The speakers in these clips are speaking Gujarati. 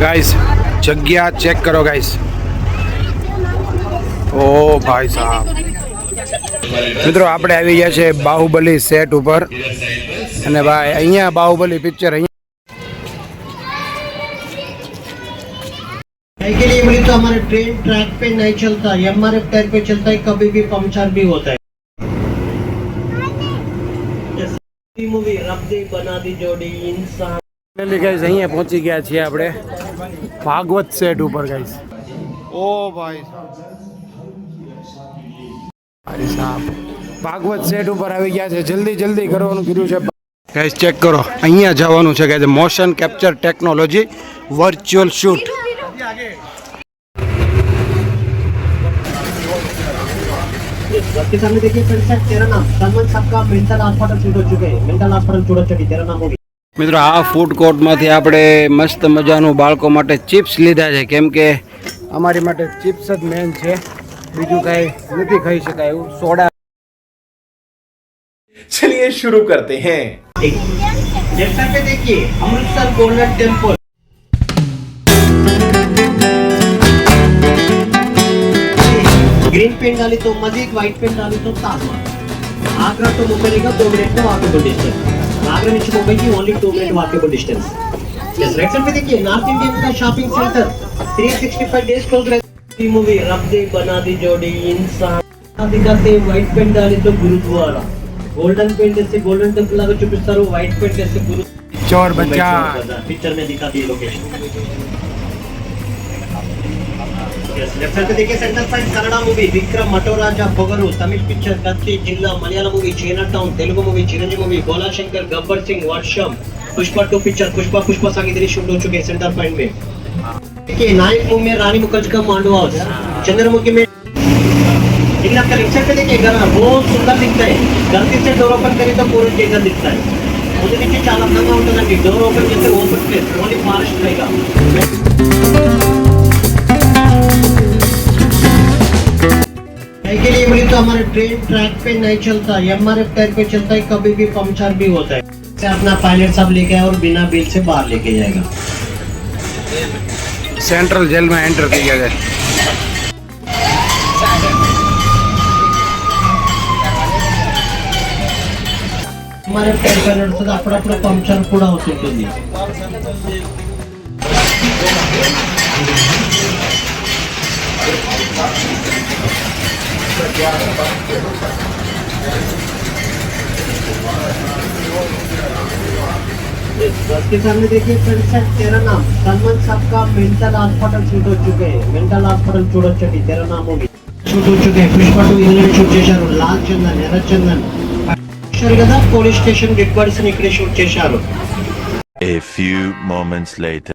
ગાઈસ જગ્યા ચેક કરો ગાઈસ ઓ ભાઈ સાહેબ મિત્રો આપણે આવી ગયા છે બાહુબલી સેટ ઉપર અને ભાઈ અહીંયા બાહુબલી પિક્ચર અહીંયા है के लिए बोली तो हमारे ट्रेन ट्रैक पे नहीं चलता एमआरएफ टायर पे चलता है कभी भी पंचर भी होता है मूवी रब दे बना दी जोड़ी इंसान ફાઇનલી ગાઈસ અહીંયા પહોંચી ગયા છીએ આપણે ભાગવત સેટ ઉપર ગાઈસ ઓ ભાઈ ભાઈ સાહેબ ભાગવત સેટ ઉપર આવી ગયા છે જલ્દી જલ્દી કરવાનું કીધું છે ગાઈસ ચેક કરો અહીંયા જવાનું છે guys motion capture technology virtual shoot सबके सामने देखिए फ्रेंड साहब तेरा नाम सलमान साहब का मेंटल हॉस्पिटल शूट हो चुके हैं मेंटल हॉस्पिटल शूट हो चुकी तेरा नाम होगी મિત્રો આ ફૂડ કોર્ટમાંથી આપણે મસ્ત મજાનું બાળકો માટે ચિપ્સ લીધા છે કેમ કે અમારી માટે ચિપ્સ જ મેન છે બીજું કાંઈ નથી ખાઈ શકાય એવું સોડા चलिए शुरू करते हैं लेफ्ट साइड पे देखिए Amritsar Golden Temple green paint डाली तो मस्जिद व्हाइट पेंट डाली तो ताजमहल आगरा टू तो मुंबई का दो मिनट का वॉकेबल डिस्टेंस आगरा नीचे मुंबई की only two minute walkable distance yes right side पे देखिए नॉर्थ इंडियन का शॉपिंग सेंटर 365 डेज़ क्लोज रहती मूवी रब दे बना दी जोड़ी इंसान। दिखाते व्हाइट पेंट डाले तो गुरुद्वारा। गोल्डन पेंट जैसे गोल्डन टेंपल लगा चुपिस्तारो व्हाइट पेंट जैसे गुरु चोर बच्चा। पिक्चर में दिखाती है लोकेशन Yes, left side पे देखिए centre side Kannada movie Vikram मटोराजा పొగరు తమిళ పిక్చర్ కత్తి జిల్లా మలయాళ movie China Town Telugu movie Chiranjeevi movie గోలా Shankar Gabbar Singh Varsham Pushpa two picture Pushpa Pushpa सागित्री shoot हो चुके हैं सेंटर पॉइंट में देखिए नायक मूवी में रानी मुखर्जी का मांडू हाउस चंद्रमुखी में लेकिन आपका लेफ्ट साइड पे देखिए घर बहुत सुंदर दिखता है गलती से डोर ओपन करें तो पूरा टेकर दिखता है मुझे देखिए చాలా అందంగా ఉంటుందండి డోర్ ఓపెన్ చేస్తే ఓపెన్ ప్లేస్ ఓన్లీ ఫారెస్ట్ रहेगा के लिए बोली तो हमारे ट्रेन ट्रैक पे नहीं चलता एम आर एफ़ टायर पे चलता है कभी भी पंचर भी होता है। से अपना पायलट साहब लेके आए और बिना बिल से बाहर लेके जाएगा। सेंट्रल जेल में एंटर किया गया हमारे पायलट तो अपना अपना पंचर पूरा होते हैं। बस के सामने देखिए फ्रेंड साहब तेरा नाम सलमान साहब का मेंटल हॉस्पिटल शूट हो चुके हैं मेंटल हॉस्पिटल చూడొచ్చండి तेरा नाम होगी షూట్ हो चुके हैं పుష్ప టూ ఇంగ్లాండ్ షూట్ చేశారు లాల్ చందన్ ఎర్ర చందన్ చూశారు కదా పోలీస్ స్టేషన్ డెడ్ బాడీస్ ఇక్కడే షూట్ చేశారు A few moments later.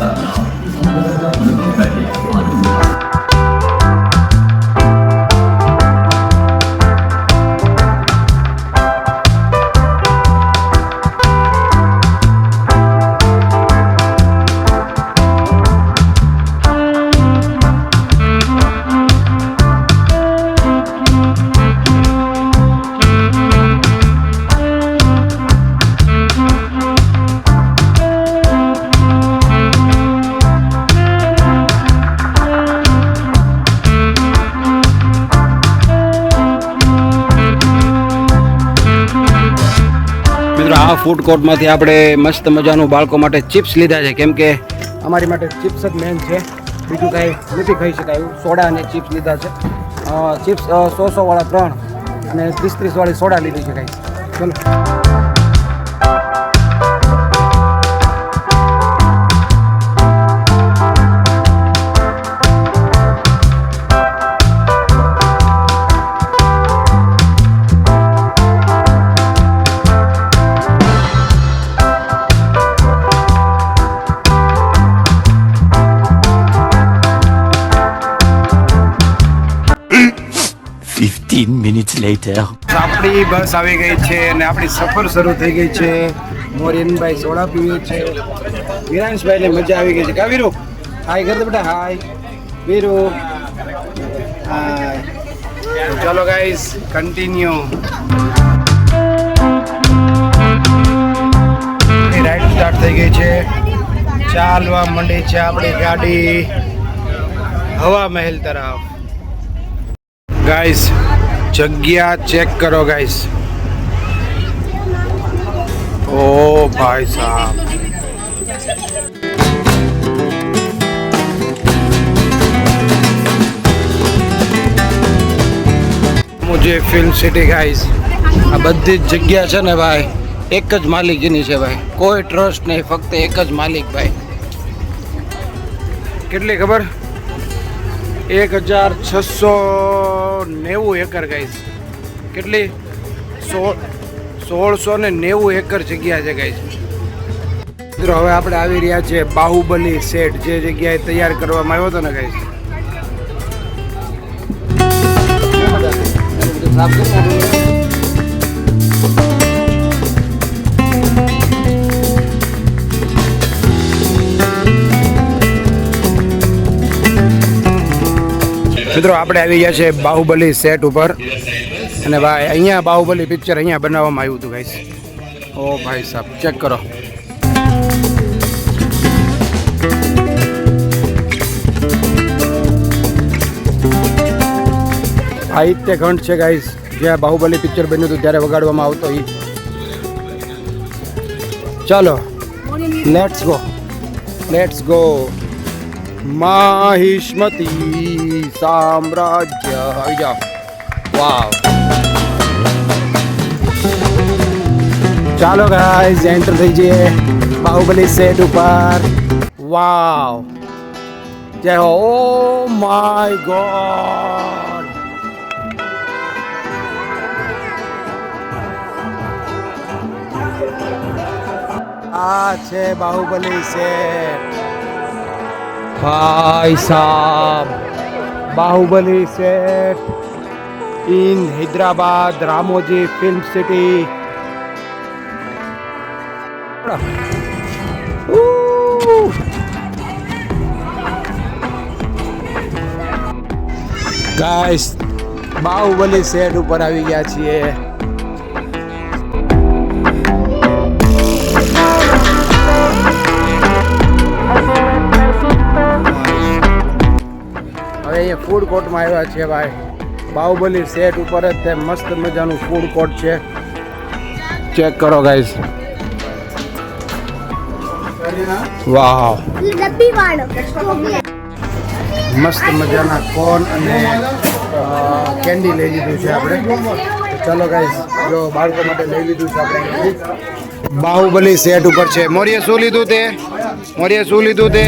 का મિત્રો, આ ફૂડ કોર્ટમાંથી આપણે મસ્ત મજાનું બાળકો માટે ચિપ્સ લીધા છે. કેમ કે અમારી માટે ચિપ્સ જ મેન છે. બીજું કાંઈ નથી ખાઈ શકાય એવું. સોડા અને ચિપ્સ લીધા છે. ચિપ્સ સો સોવાળા ત્રણ અને ત્રીસ ત્રીસવાળી સોડા લીધી છે કાંઈ. ચલો. Minutes. આપણી બસ આવી ગઈ છે અને આપણી સફર શરૂ થઈ ગઈ છે. મોરિયનભાઈ સોડા પીવે છે. વિરાંશભાઈને મજા આવી ગઈ છે. કા વીરુ? હાય કર બેટા હાય. વીરુ? હાય. ચાલો ગાઈસ કન્ટિન્યુ રાઈડ સ્ટાર્ટ થઈ ગઈ છે. ચાલવા માંડી છે આપણી ગાડી. હવા મહેલ તરફ. ગાઈસ જગ્યા ચેક કરો ગાઈસ ઓ, ભાઈ સાહેબ મુજે ફિલ્મ સિટી ગાઈસ આ બધી જ જગ્યા છે ને, ભાઈ, એક જ માલિકીની છે, ભાઈ. કોઈ ટ્રસ્ટ નહીં, ફક્ત એક જ માલિક, ભાઈ. કેટલી ખબર? એક હજાર છસો એકર ગાઈશ કેટલી? સોળ સોળસો ને નેવું એકર જગ્યા છે ગાઈશ મિત્રો, હવે આપણે આવી રહ્યા છે બાહુબલી સેટ જે જગ્યાએ તૈયાર કરવામાં આવ્યો હતો ને ગાઈસ? મિત્રો, આપણે આવી ગયા છે બાહુબલી સેટ ઉપર. અને ભાઈ, અહીંયા બાહુબલી પિક્ચર અહીંયા બનાવવામાં આવ્યું હતું ગાઈસ ઓ ભાઈ સાહેબ ચેક કરો. સાહિત્ય ખંડ છે ગાઈસ જ્યાં બાહુબલી પિક્ચર બન્યું હતું, ત્યારે વગાડવામાં આવતો એ ચાલો let's go let's go Mahishmati સામ્રાજ્ય આવી જાઓ વાવ ચાલો ગાઈઝ એન્ટર થઈ જઈએ બાહુબલી સેટ ઉપર વાવ જય હો ઓ માય ગોડ આ છે બાહુબલી સેટ ભાઈ સાબ, Baahubali set in Hyderabad, Ramoji film city. Guys, Baahubali set ઉપર આવી ગયા છીએ. અહીંયા ફૂડ કોર્ટમાં આવ્યા છે ભાઈ. બાહુબલી સેટ ઉપર જ તે મસ્ત મજાનું ફૂડ કોર્ટ છે. ચેક કરો ગાઈસ વાહ મસ્ત મજાના કોર્ન અને કેન્ડી લઈ લીધું છે આપણે. ચાલો ગાઈસ જો બાળકો માટે લઈ લીધું છે આપણે બાહુબલી સેટ ઉપર છે. મોરીએ શું લીધું તે? મોરીએ શું લીધું તે?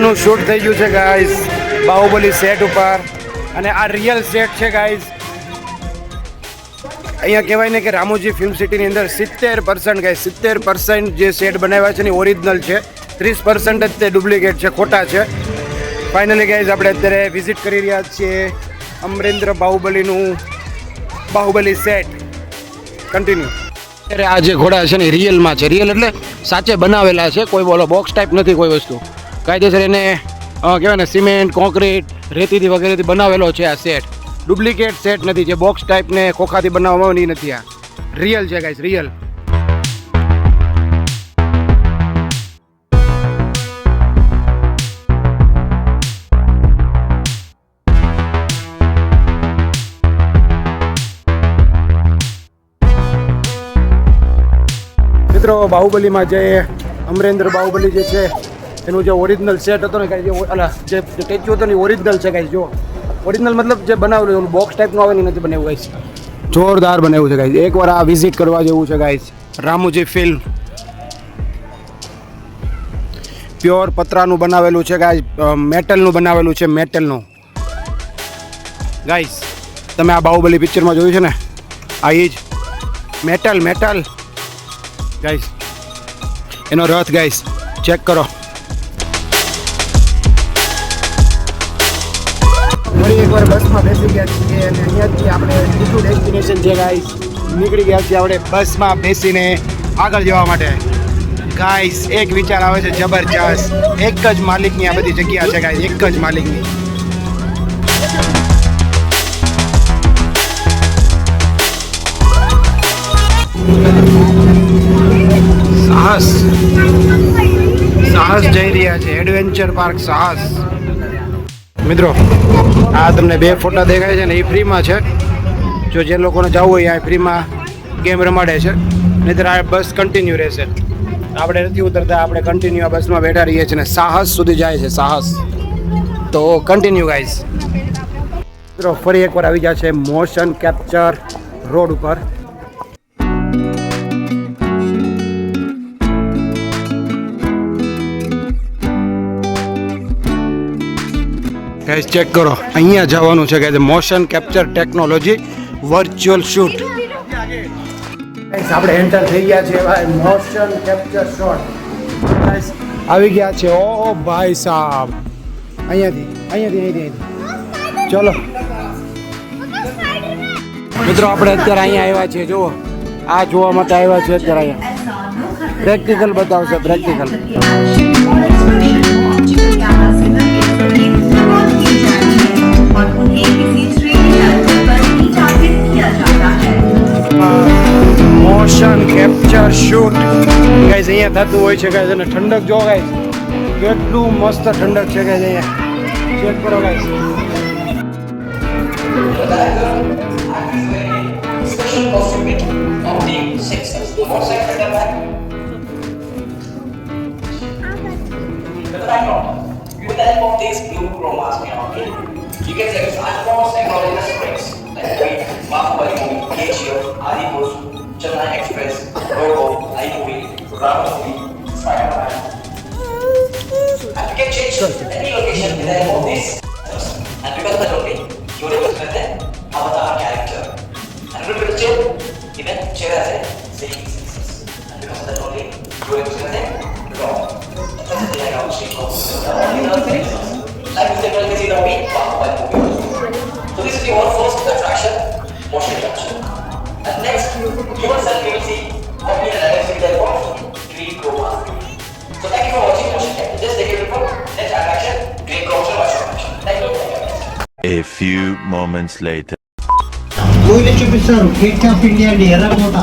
મજાનું શૂટ થઈ ગયું છે ગાઈઝ બાહુબલી સેટ ઉપર. અને આ રિયલ સેટ છે ગાઈઝ અહીંયા કહેવાય ને કે રામોજી ફિલ્મ સિટીની અંદર સિત્તેર પર્સન્ટ ગાય સિત્તેર પર્સન્ટ જે સેટ બનાવ્યા છે ને ઓરિજિનલ છે. ત્રીસ પર્સન્ટ જ તે ડુપ્લિકેટ છે, ખોટા છે. ફાઇનલી ગાઈઝ આપણે અત્યારે વિઝિટ કરી રહ્યા છીએ અમરેન્દ્ર બાહુબલીનું બાહુબલી સેટ કન્ટિન્યુ અત્યારે આ જે ઘોડા છે ને રિયલમાં છે. રિયલ એટલે સાચે બનાવેલા છે. કોઈ બોલો બોક્સ ટાઈપ નથી, કોઈ વસ્તુ. કાયદેસર એને કહેવાય ને સિમેન્ટ કોન્ક્રીટ રેતીથી વગેરેથી બનાવેલો છે આ સેટ ડુપ્લિકેટ સેટ નથી, જે બોક્સ ટાઈપને ખોખાથી બનાવવામાં આવે નથી આ. રિયલ છે ગાઈસ રિયલ મિત્રો, બાહુબલીમાં જે અમરેન્દ્ર બાહુબલી જે છે એનું જે ઓરિજિનલ સેટ હતો ને કાંઈ જે જે સ્ટેચ્યુ હતો ને ઓરિજિનલ છે કાંઈ જો ઓરિજિનલ મતલબ જે બનાવેલું એનું બોક્સ ટાઈપનું આવે ને નથી બનાવ્યું ગાઈસ. જોરદાર બનાવ્યું છે ગાઈસ. એકવાર આ વિઝિટ કરવા જેવું છે ગાઈસ. રામુજી ફિલ્મ પ્યોર પતરાનું બનાવેલું છે ગાઈસ મેટલનું બનાવેલું છે, મેટલનું. ગાઈસ, તમે આ બાહુબલી પિક્ચરમાં જોયું છે ને? આ એ જ. મેટલ મેટલ ગાઈસ, એનો રથ ગાઈસ ચેક કરો. ફરી એકવાર બસમાં બેસી ગયા છીએ અને અહીંયાથી આપણે બીજું ડેસ્ટિનેશન છે ગાઈસ નીકળી ગયા છીએ આપણે બસમાં બેસીને આગળ જવા માટે. ગાઈસ એક વિચાર આવે છે જબરજસ્ત. એક જ માલિકની આ બધી જગ્યા છે ગાઈસ એક જ માલિકની. સાહસ. સાહસ જઈ રહ્યા છે. એડવેન્ચર પાર્ક સાહસ. મિત્રો, આ તમને બે ફોટા દેખાય છે ને એ ફ્રીમાં છે. જો જે લોકોને જવું હોય આ ફ્રીમાં ગેમ રમાડે છે. નહીંતર આ બસ કન્ટિન્યુ રહેશે. આપણે નથી ઉતરતા, આપણે કન્ટિન્યુ આ બસમાં બેઠા રહીએ છીએ ને સાહસ સુધી જાય છે, સાહસ. તો કન્ટિન્યુ ગાઈઝ મિત્રો, ફરી એકવાર આવી જાય છે મોશન કેપ્ચર રોડ ઉપર. ગાઈસ ચેક કરો. અહીંયા જવાનું છે કે motion capture technology virtual shoot guys આપણે એન્ટર થઈ ગયા છે ભાઈ. મોશન કેપ્ચર શોટ ગાઈસ આવી ગયા છે. ઓ ભાઈ સાહેબ અહીંયાથી અહીંયાથી અહીંયાથી ચલો. મિત્રો, આપણે અત્યારે અહીંયા આવ્યા છીએ. જુઓ. આ જોવા માટે આવ્યા છે અત્યારે અહીંયા. પ્રેક્ટિકલ બતાવશે practical motion capture shoot guys અહીંયા થતું હોય છે ગાઈઝ અને ઠંડક જો ગાઈઝ કેટલું મસ્ત ઠંડક છે ગાઈઝ અહીંયા ચેક કરો guys with the help of these blue chromas, you know, okay? You can say it's almost technology springs. Like we Bahubali movie, A few moments later. మూవీలో చూపిస్తారు గేట్ ఆఫ్ ఇండియా అండి ఎర్రకోట